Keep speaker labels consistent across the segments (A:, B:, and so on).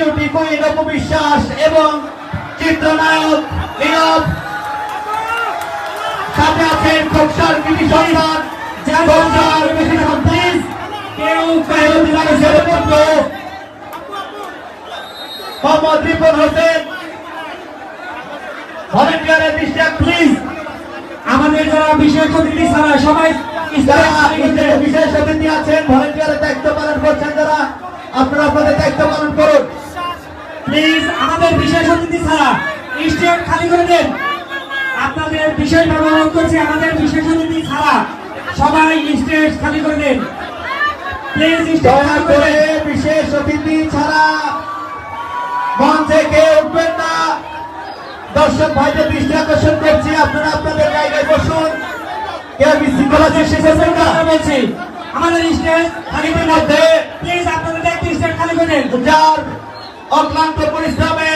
A: Beauty queen অপবিশ্বাস এবং চিত্রনায়ক নীরব। সাথে আছেন খোকসার কৃতি সন্তান সন্তান।
B: কেউ
A: কেউ মোহাম্মদ হোসেন। ভলেন্টিয়ারের দৃষ্টি প্লিজ
B: আমাদের যারা বিশেষ অতিথি ছাড়া সবাই
A: বিশেষ অতিথি আছেন, ভলেন্টিয়ারের দায়িত্ব পালন করছেন যারা। আপনারা আপনাদের দায়িত্ব পালন করুন।
B: প্লিজ আমাদের বিশেষ অতিথি ছাড়া স্টেট খালি করে দেন। আপনাদের বিশেষ ব্যবহার করছি আমাদের বিশেষ অতিথি ছাড়া। সবাই স্টেট খালি করে দেন। প্লিজ
A: দয়া
B: করে
A: বিশেষ অতিথি ছাড়া মঞ্চে কেউ উঠবেন না। দর্শক ভাইদের দৃষ্টি আকর্ষণ করছি আপনারা আপনাদের জায়গায় বসুন। কেউ বিশৃঙ্খলা সৃষ্টি করবেন না।
B: বলছি আমাদের স্টেজ খালি করে
A: মধ্যে
B: প্লিজ আপনাদের দায়িত্ব স্টেজ খালি করে দেন।
A: যার অক্লান্ত পরিশ্রমে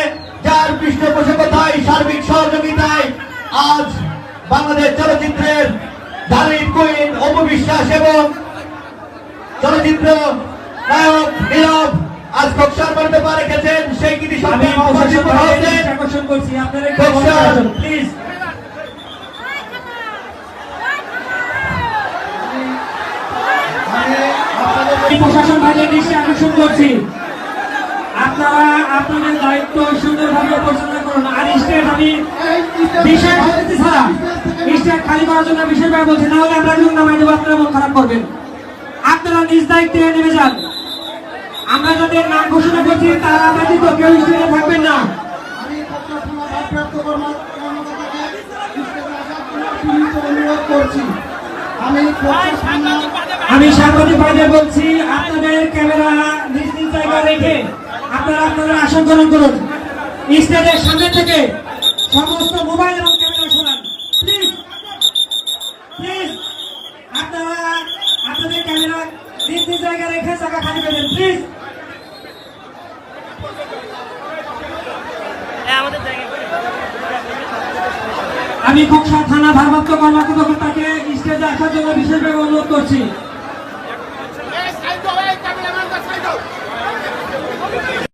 A: যার পৃষ্ঠপোষকতায় সার্বিক সহযোগিতায় আজ বাংলাদেশ চলচ্চিত্রের ধারিক কুইন অপবিশ্বাস এবং চলচ্চিত্র নায়ক নীরব আজ কক্সার কক্ষার মণ্ডপে রেখেছেন। সেই কৃতি হোসেন।
B: দৃষ্টি আকর্ষণ করছি আপনারা প্লিজ। আমি প্রশাসন ভাইয়ের দৃষ্টি আকর্ষণ করছি? আপনারা আপনাদের দায়িত্ব সুন্দরভাবে পরিচালনা করুন। আর স্টেট আমি বিশেষ অতিথি ছাড়া স্টেট খালি করার জন্য বিশেষভাবে বলছি না হলে আমরা যখন নামাই দেবো আপনারা মন খারাপ করবেন। আপনারা নিজ দায়িত্বে নেমে যান। আমরা যাদের নাম ঘোষণা করছি তারা ব্যতীত কেউ স্টেজে থাকবেন না। আমি সাংবাদিক ভাইদের বলছি আপনাদের ক্যামেরা নিজ নিজ জায়গায় রেখে আপনারা আপনাদের আসন গ্রহণ করুন। স্টেজের সামনে থেকে সমস্ত মোবাইল এবং ক্যামেরা সরান। প্লিজ প্লিজ আপনারা আপনাদের ক্যামেরা নিজ নিজ জায়গায় রেখে জায়গা খালি করবেন প্লিজ। আমি খোকসা থানা ভারপ্রাপ্ত কর্মকর্তাকে স্টেজে আসার জন্য বিশেষভাবে অনুরোধ করছি।